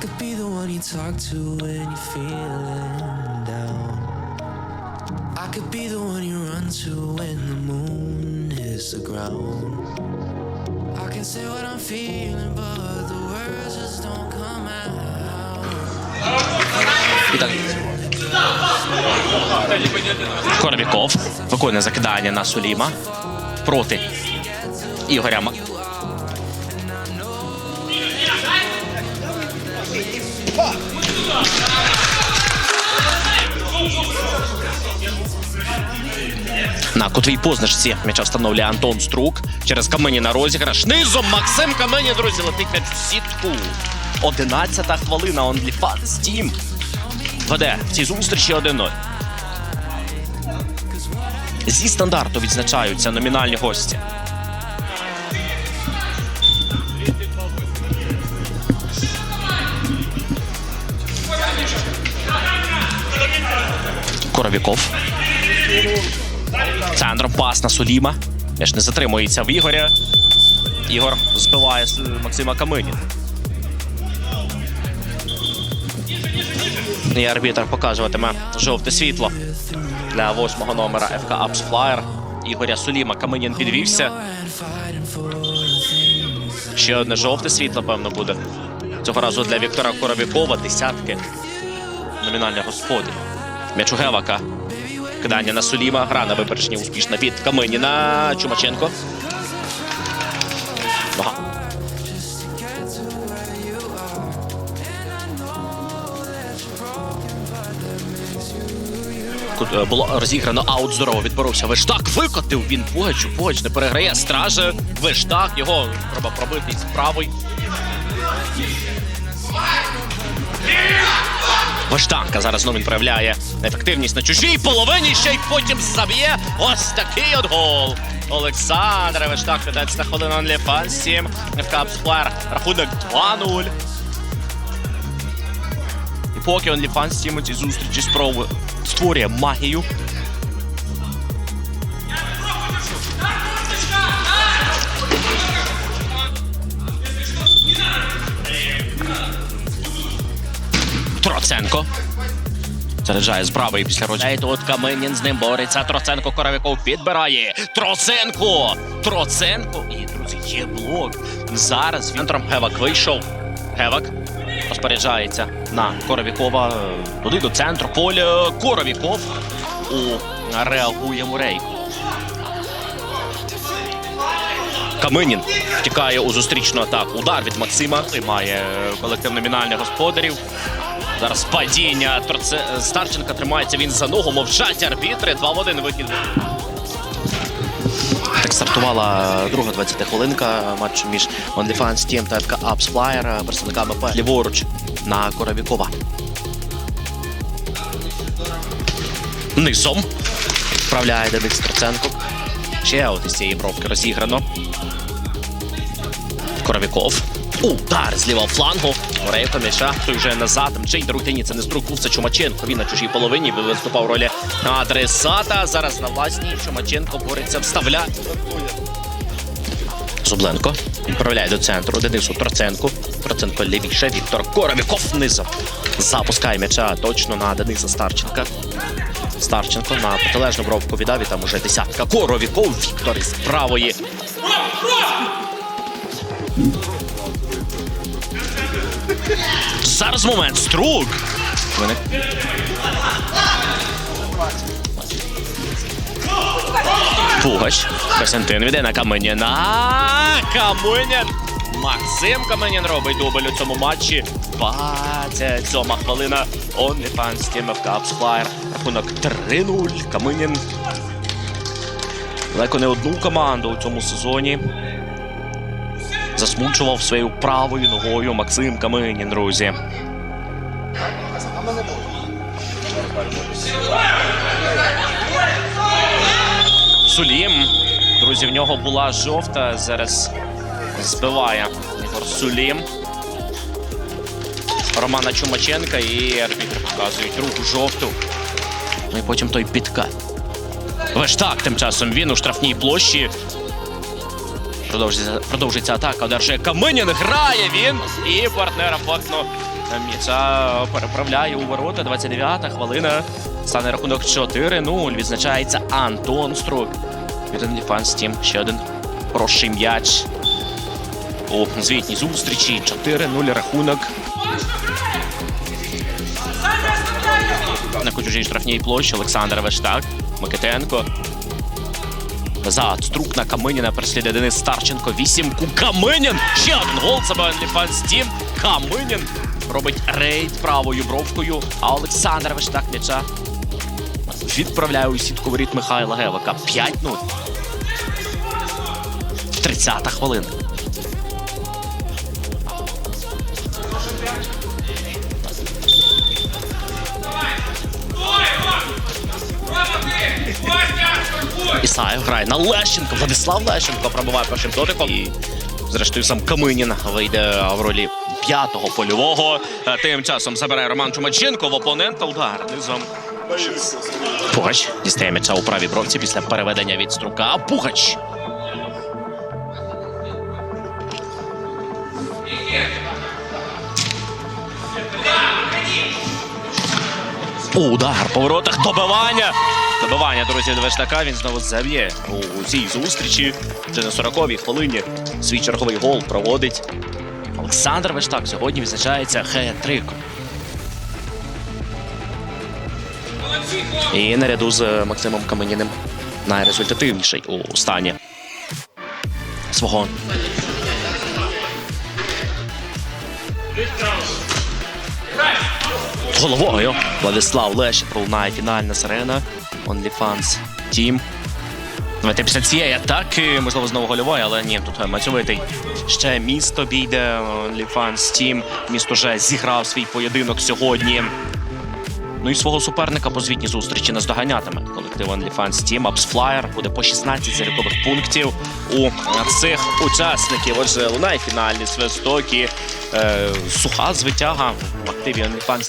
could be the one you talk to when you're feeling down. I could be the one you run to when the moon hits the ground. I can say what I'm feeling, but the words just don't come out. І так. Коровіков виконує закидання на Суліма проти Ігоря На кутовій позначці м'яча встановлює Антон Струк через Камені на розіграш. Низом Максим Камені, друзі, летить в сітку. Одинадцята хвилина OnlyFans Team веде в цій зустрічі 1-0. Зі стандарту відзначаються номінальні гості. Коровіков. Центром пас на Суліма. Теж не затримується в Ігоря. Ігор збиває Максима Камині. І арбітр показуватиме жовте світло для восьмого номера ФК Апс Флаєр. Ігоря Суліма Каменін підвівся. Ще одне жовте світло, певно, буде. Цього разу для Віктора Коровікова десятки номінальних господарів. М'яч у Гевака. Кидання на Суліма. Гра на випередженні успішна від Каменіна. Чумаченко. Нога. Е, Було розіграно аут здорово. Відборовся Вештак. Викотив він Пугачу. Пугач не переграє. Страже. Вештак. Його треба пробити правий. Вештанка зараз знову він проявляє ефективність на чужій половині. Ще й потім заб'є. Ось такий от гол. Олександр 15 хвилина на Лефан 7. В Апсплер. Рахунок 2-0. І поки OnlyFans 7 у цій зустрічі спробує створює магію. Заряджає з правої після. І тут Каменін з ним бореться. Троценко Коровіков підбирає. Троценко! Троценко! І, друзі, є блок. Зараз центром Гевак вийшов. Гевак розпоряджається на Коровікова. е, Туди до центру поля. Коровіков у реагує Мурейко. Каминін втікає у зустрічну атаку. Удар від Максима. Має колектив номінальних господарів. Зараз падіння Торце... Старченка тримається він за ногу. Мовчать арбітри. 2 в 1 вихід. Так стартувала друга 20 хвилинка матчу між OnlyFans Team та ФК Ups Flyer представниками П. Ліворуч на Коровікова. Низом. Вправляє Денис Троценко. Ще от із цієї бровки розіграно. Коровіков. Удар з лівого флангу. Орейко м'яча. Вже назад. Мчить рутині. Це не струк, Чумаченко. Він на чужій половині виступав в ролі адресата. Зараз на власній Чумаченко бореться, вставляє. Зубленко відправляє до центру. Денису Троценку. Троценко лівіше. Віктор Коровіков низом. Запускає м'яча точно на Дениса Старченка. Старченко на протилежну бровку віддав і там уже десятка. Коровіков Віктор із правої. Зараз момент. Струк. Виник. Пугач. Костянтин веде на Каменіна. Каменін. Максим Каменін робить дубль у цьому матчі. 27 хвилина. OnlyFans Team of Cups Flyer. Рахунок 3-0. Каменін. Далеко не одну команду у цьому сезоні. Засмучував своєю правою ногою Максим Каменін, друзі. Сулім. Друзі, в нього була жовта. Зараз збиває Ігор Сулім. Романа Чумаченка і арбітри показують руку жовту. Ну і потім той підкат. Вештак тим часом він у штрафній площі. Продовжується, продовжується атака. Одержує Каменін. Грає він. І партнера фактно М'яча переправляє у ворота. 29-та хвилина. Стане рахунок 4-0. Відзначається Антон Струк. Від OnlyFans Team. Ще один хороший м'яч. У звітній зустрічі 4-0 рахунок. На чужій штрафній площі Олександр Вештак. Микитенко. Назад. Струк на Каминіна переслідує Денис Старченко. Вісімку. Каминін! Ще один гол. Це OnlyFans Team. Каминін робить рейд правою бровкою. А Олександр Виштак м'яча відправляє у сітку воріт Михайла Гевика. 5-0. 30-та хвилина. Ісаєв грає на Лещенко. Владислав Лещенко пробиває першим дотиком. І зрештою сам Каминін вийде в ролі п'ятого польового. Е, Тим часом забирає Роман Чумаченко в опонента удар низом. Пугач дістає м'яча у правій бровці після переведення від струка. Пугач. Удар по воротах. Добивання. Добивання, друзі, до Вештака. Він знову заб'є у цій зустрічі. Вже на 40-й хвилині свій черговий гол проводить. Олександр Вештак сьогодні відзначається хет-триком. І наряду з Максимом Каменіним найрезультативніший у стані свого головою. Владислав Лещ пролунає фінальна сирена. OnlyFans Team. Давайте після цієї атаки, можливо, знову гольової, але ні, тут мацьовитий. Ще місто бійде OnlyFans Team. Місто вже зіграв свій поєдинок сьогодні. Ну і свого суперника по звітній зустрічі наздоганятиме. Колектив OnlyFans Team Ups Flyer буде по 16 залікових пунктів у цих учасників. Отже, лунає фінальний свисток і е, суха звитяга в активі OnlyFans